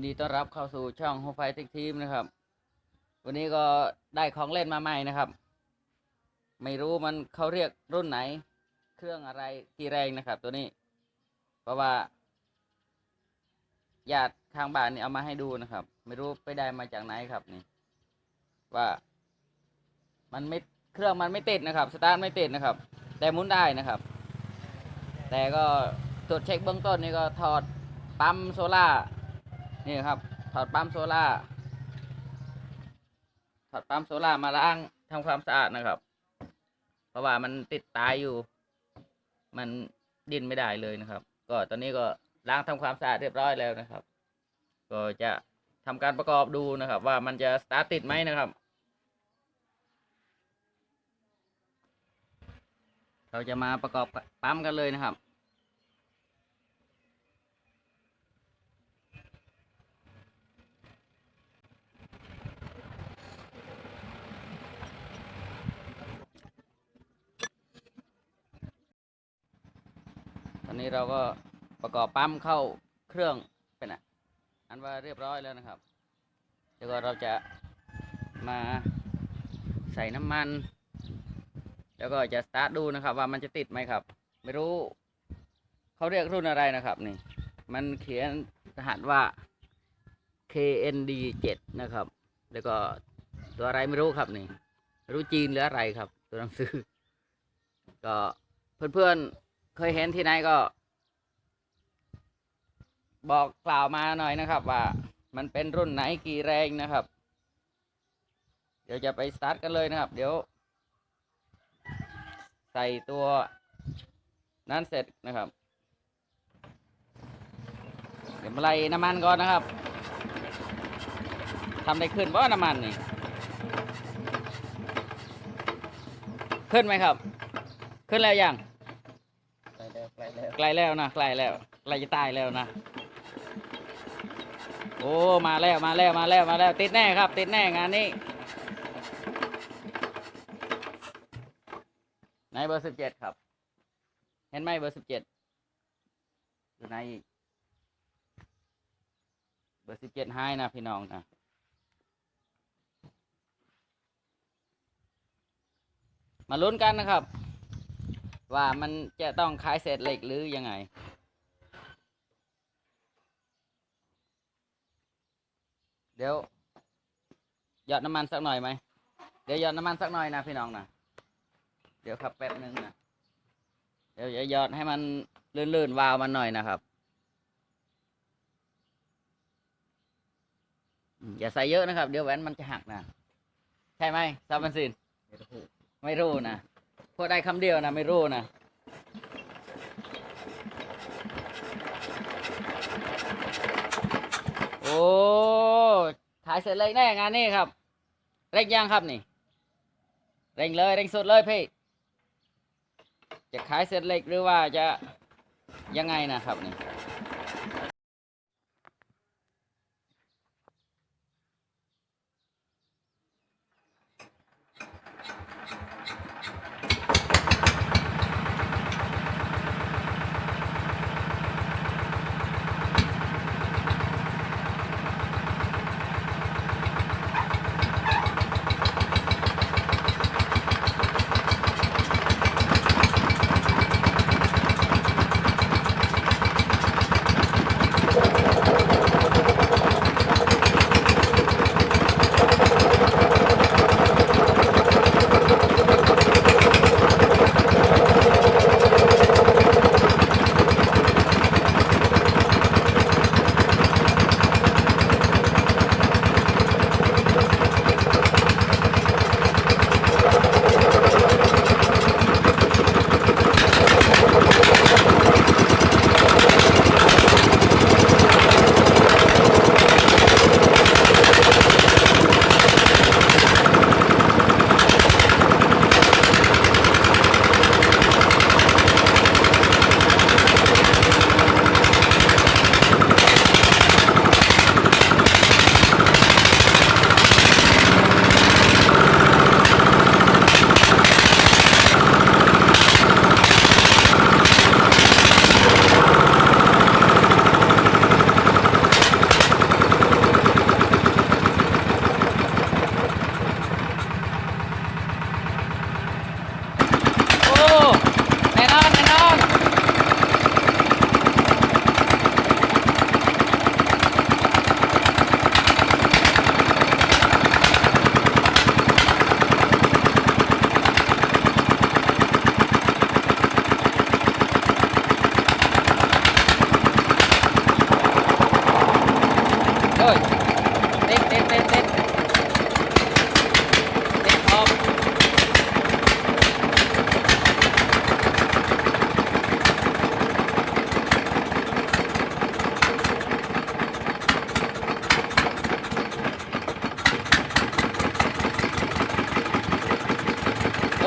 ินดีต้อนรับเข้าสู่ช่องโฮไฟติกทีมนะครับ วันนี้ก็ได้ของเล่นมาใหม่นะครับ ไม่รู้มันเขาเรียกรุ่นไหน เครื่องอะไรกี่แรงนะครับ ตัวนี้ เพราะว่าญาติทางบ้านนี่เอามาให้ดูนะครับ ไม่รู้ไปได้มาจากไหนครับนี่ ว่า มันไม่เครื่องมันไม่ติดนะครับ สตาร์ทไม่ติดนะครับ แต่หมุนได้นะครับ แต่ก็ตรวจเช็คเบื้องต้นนี่ก็ถอดปั๊มโซล่า นี่ครับ ถอดปั๊มโซล่าถอดปั๊มโซล่ามาล้างทำความสะอาดนะครับ เพราะว่ามันติดตายอยู่ มันดิ้นไม่ได้เลยนะครับ ก็ตอนนี้ก็ล้างทำความสะอาดเรียบร้อยแล้วนะครับ ก็จะทำการประกอบดูนะครับ ว่ามันจะสตาร์ทติดไหมนะครับเราจะมาประกอบปั๊มกันเลยนะครับ อนนี้เราก็ประกอบปั๊มเข้าเครื่องเป็นอะอันว่าเรียบร้อยแล้วนะครับ เดี๋ยวก็เราจะมาใส่น้ำมัน แล้วก็จะสตาร์ทดูนะครับ ว่ามันจะติดไหมครับ ไม่รู้เขาเรียกรุ่นอะไรนะครับนี่ มันเขียนรหัสว่า KND 7นะครับ แล้วก็ตัวอะไรไม่รู้ครับนี่รู้จีนหรืออะไรครับ ตัวหนังสือ ก็เพื่อนๆ เคยเห็นที่ไหนก็ บอกกล่าวมาหน่อยนะครับ ว่า มันเป็นรุ่นไหนกี่แรงนะครับ เดี๋ยวจะไปสตาร์ทกันเลยนะครับ เดี๋ยว ใส่ตัวนั้นเสร็จนะครับ เดี๋ยวมาไล่น้ำมันก่อนนะครับทำได้ขึ้นเพราะน้ำมันนี่ขึ้นไหมครับ ขึ้นแล้วยัง ใกล้แล้ว ใกล้แล้วนะใกล้แล้วใกล้จะตายแล้วนะ โอ้มาแล้วมาแล้วมาแล้วมาแล้วติดแน่ครับ ติดแน่งานนี้ไหนเบอร์สิบเจ็ดครับ เห็นไหมเบอร์สิบเจ็ดอยู่ไหนเบอร์สิบเจ็ดให้นะพี่น้องนะมาลุ้นกันนะครับ ว่ามันจะต้องคลายเศษเหล็กหรือยังไง เดี๋ยวหยอดน้ำมันสักหน่อยไหม เดี๋ยวหยอดน้ำมันสักหน่อยนะพี่น้องนะเดี๋ยวครับแป๊บนึงนะเดี๋ยวจะหยอดให้มันลื่นๆวาวมันหน่อยนะครับอย่าใส่เยอะนะครับ เดี๋ยวแหวนมันจะหักนะ ใช่ไหมซาบันซินไม่รู้นะ พอได้คำเดียวนะไม่รู้นะโอ้ถ่ายเสร็จเลยแน่งานนี้ครับ เร่งยังครับนี่เร่งเลยเร่งสุดเลยพี่จะขายเสร็จเหล็กหรือว่าจะยังไงนะครับนี่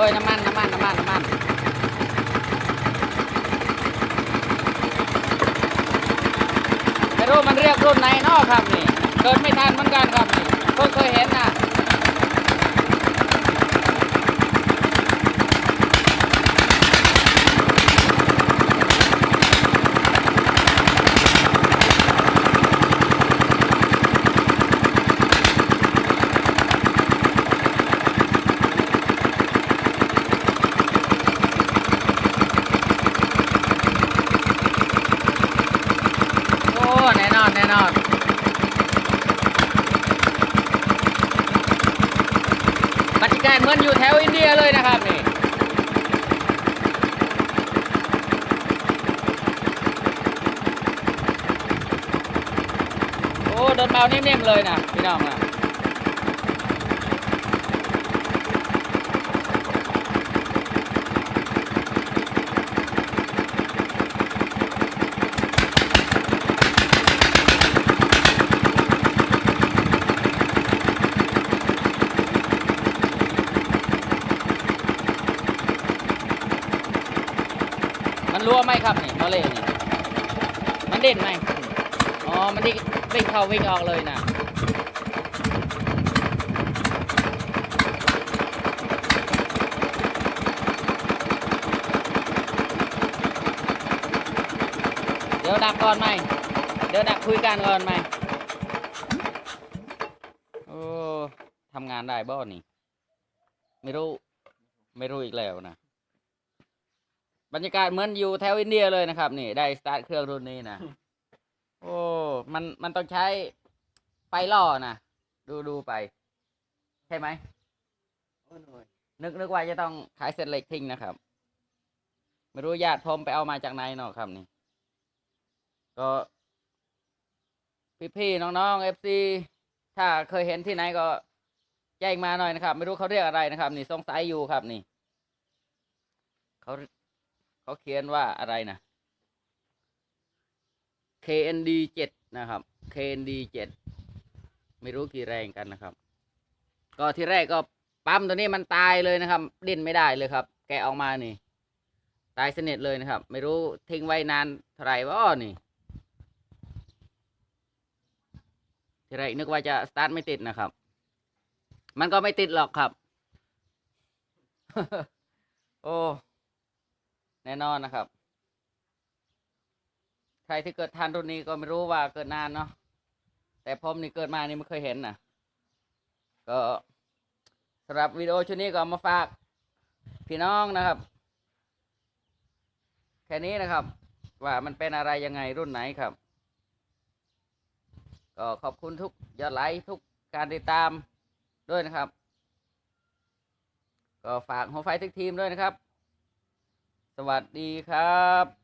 อ้ยน้ำมันน้ำมันน้ำมันน้ำมันไม่รู้มันเรียกรุ่นไหนนอครับนี่เกิดไม่ทันเหมือนกันครับนี่เพิ่งเคยเห็นนะ โอ้แน่นอนแน่นอนบรรยากาศเหมือนอยู่แถวอินเดียเลยนะครับนี่โอ้เดินเบานิ่มๆเลยนะพี่น้องนะ รั่วไหมครับนี่เขาเล่นี่มันเด่นไหมอ๋อ มันดิ่งวิ่งเข้าวิ่งออกเลยนะเดี๋ยวดักก่อนไหมเดี๋ยวดักคุยกันก่อนไหมโอ้ทำงานได้บ่นี่ ไม่รู้ ไม่รู้อีกแล้วนะ บรรยากาศเหมือนอยู่แถวอินเดียเลยนะครับ นี่ได้สตาร์ทเครื่องรุ่นนี้นะ โอ้ มันมันต้องใช้ไฟล่อนะดูดูไป ใช่ไหมโอ้ยหน่อยนึกนึกว่าจะต้องขายเศษเหล็กทิ้งนะครับ ไม่รู้ญาติผมไปเอามาจากไหนเนาะครับนี่ ก็พี่ๆน้องๆเอฟซีถ้าเคยเห็นที่ไหนก็แจ้งมาหน่อยนะครับ ไม่รู้เขาเรียกอะไรนะครับ นี่สงสัยอยู่ครับนี่เขา เขาเขียนว่าอะไรนะ KND 7นะครับ KND 7ไม่รู้กี่แรงกันนะครับ ก็ที่แรกก็ปั๊มตัวนี้มันตายเลยนะครับดิ้นไม่ได้เลยครับ แกออกมานี่ ตายสนิทเลยนะครับ ไม่รู้ทิ้งไว้นานเท่าไหร่วะนี่ ที่แรกนึกว่าจะสตาร์ทไม่ติดนะครับ มันก็ไม่ติดหรอกครับ โอ้ แน่นอนนะครับ ใครที่เกิดทันรุ่นนี้ก็ไม่รู้ว่าเกิดนานเนาะแต่ผมนี่เกิดมานี่ไม่เคยเห็นนะก็สำหรับวิดีโอชุดนี้ก็มาฝาก พี่น้องนะครับ แค่นี้นะครับ ว่ามันเป็นอะไรยังไงรุ่นไหนครับ ก็ขอบคุณทุกยอดไลค์ทุกการติดตามด้วยนะครับ ก็ฝากหัวไฟทุกทีมด้วยนะครับ สวัสดีครับ